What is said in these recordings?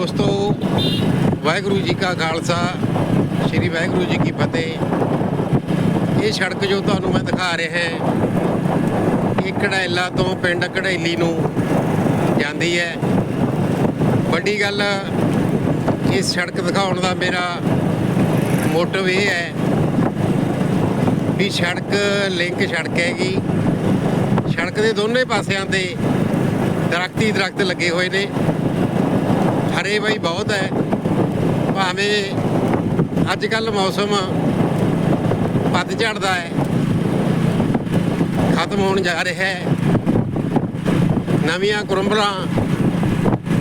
ਦੋਸਤੋ, ਵਾਹਿਗੁਰੂ ਜੀ ਕਾ ਖਾਲਸਾ, ਸ੍ਰੀ ਵਾਹਿਗੁਰੂ ਜੀ ਕੀ ਫਤਿਹ। ਇਹ ਸੜਕ ਜੋ ਤੁਹਾਨੂੰ ਮੈਂ ਦਿਖਾ ਰਿਹਾ ਹਾਂ, ਇਹ ਕੜੈਲਾ ਤੋਂ ਪਿੰਡ ਕੜੈਲੀ ਨੂੰ ਜਾਂਦੀ ਹੈ। ਵੱਡੀ ਗੱਲ ਇਹ ਸੜਕ ਦਿਖਾਉਣ ਦਾ ਮੇਰਾ ਮੋਟਿਵ ਇਹ ਹੈ ਵੀ ਸੜਕ ਲਿੰਕ ਸੜਕ ਹੈਗੀ। ਸੜਕ ਦੇ ਦੋਨੇ ਪਾਸਿਆਂ ਤੇ ਦਰਖਤੀ ਦਰਖਤ ਲੱਗੇ ਹੋਏ ਨੇ। ਹਰੇ ਬਾਈ ਬਹੁਤ ਹੈ। ਭਾਵੇਂ ਅੱਜ ਕੱਲ ਮੌਸਮ ਪੱਤਝੜ ਦਾ ਹੈ। ਖਤਮ ਹੋਣ ਜਾ ਰਿਹਾ ਹੈ। ਨਵੀਆਂ ਕੁਰੰਬਲਾਂ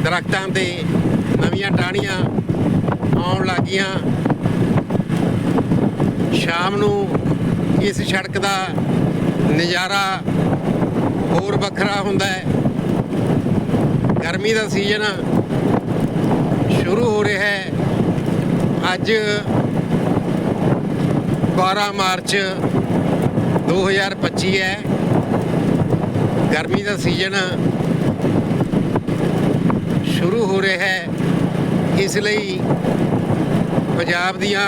ਦਰਖਤਾਂ ਤੇ ਨਵੀਆਂ ਟਾਹਣੀਆਂ ਆਉਣ ਲੱਗੀਆਂ। ਸ਼ਾਮ ਨੂੰ ਇਸ ਸੜਕ ਦਾ ਨਜ਼ਾਰਾ ਹੋਰ ਵੱਖਰਾ ਹੁੰਦਾ ਹੈ। ਗਰਮੀ ਦਾ ਸੀਜ਼ਨ ਸ਼ੁਰੂ ਹੋ ਰਿਹਾ ਹੈ। ਅੱਜ 12 ਮਾਰਚ 2025 ਹੈ। ਗਰਮੀ ਦਾ ਸੀਜ਼ਨ ਸ਼ੁਰੂ ਹੋ ਰਿਹਾ ਹੈ। ਇਸ ਲਈ ਪੰਜਾਬ ਦੀਆਂ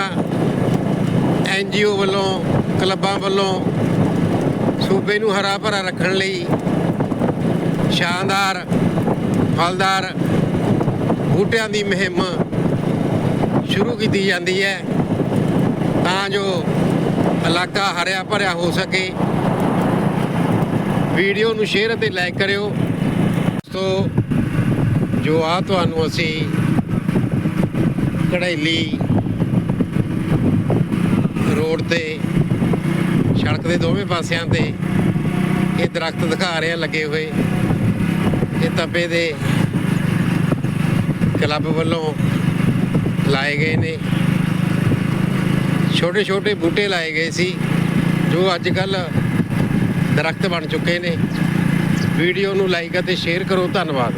ਐਨ ਐਨਜੀਓ ਵੱਲੋਂ, ਕਲੱਬਾਂ ਵੱਲੋਂ ਸੂਬੇ ਨੂੰ ਹਰਾ ਭਰਾ ਰੱਖਣ ਲਈ ਸ਼ਾਨਦਾਰ, ਫਲਦਾਰ ਬੂਟਿਆਂ ਦੀ ਮੁਹਿੰਮ ਸ਼ੁਰੂ ਕੀਤੀ ਜਾਂਦੀ ਹੈ ਤਾਂ ਜੋ ਇਲਾਕਾ ਹਰਿਆ ਭਰਿਆ ਹੋ ਸਕੇ। ਵੀਡੀਓ ਨੂੰ ਸ਼ੇਅਰ ਅਤੇ ਲਾਈਕ ਕਰਿਓ। ਸੋ ਜੋ ਆ ਤੁਹਾਨੂੰ ਅਸੀਂ ਕੜੈਲੀ ਰੋਡ ਤੇ, ਸੜਕ ਦੇ ਦੋਵੇਂ ਪਾਸਿਆਂ ਤੇ ਇਹ ਦਰਖਤ ਦਿਖਾ ਰਹੇ ਆ ਲੱਗੇ ਹੋਏ। ਇਹ ਤਪੇ ਦੇ ਕਲੱਬ ਵੱਲੋਂ ਲਾਏ ਗਏ ਨੇ। ਛੋਟੇ ਛੋਟੇ ਬੂਟੇ ਲਾਏ ਗਏ ਸੀ, ਜੋ ਅੱਜ ਕੱਲ ਦਰਖਤ ਬਣ ਚੁੱਕੇ ਨੇ। ਵੀਡੀਓ ਨੂੰ ਲਾਈਕ ਅਤੇ ਸ਼ੇਅਰ ਕਰੋ। ਧੰਨਵਾਦ।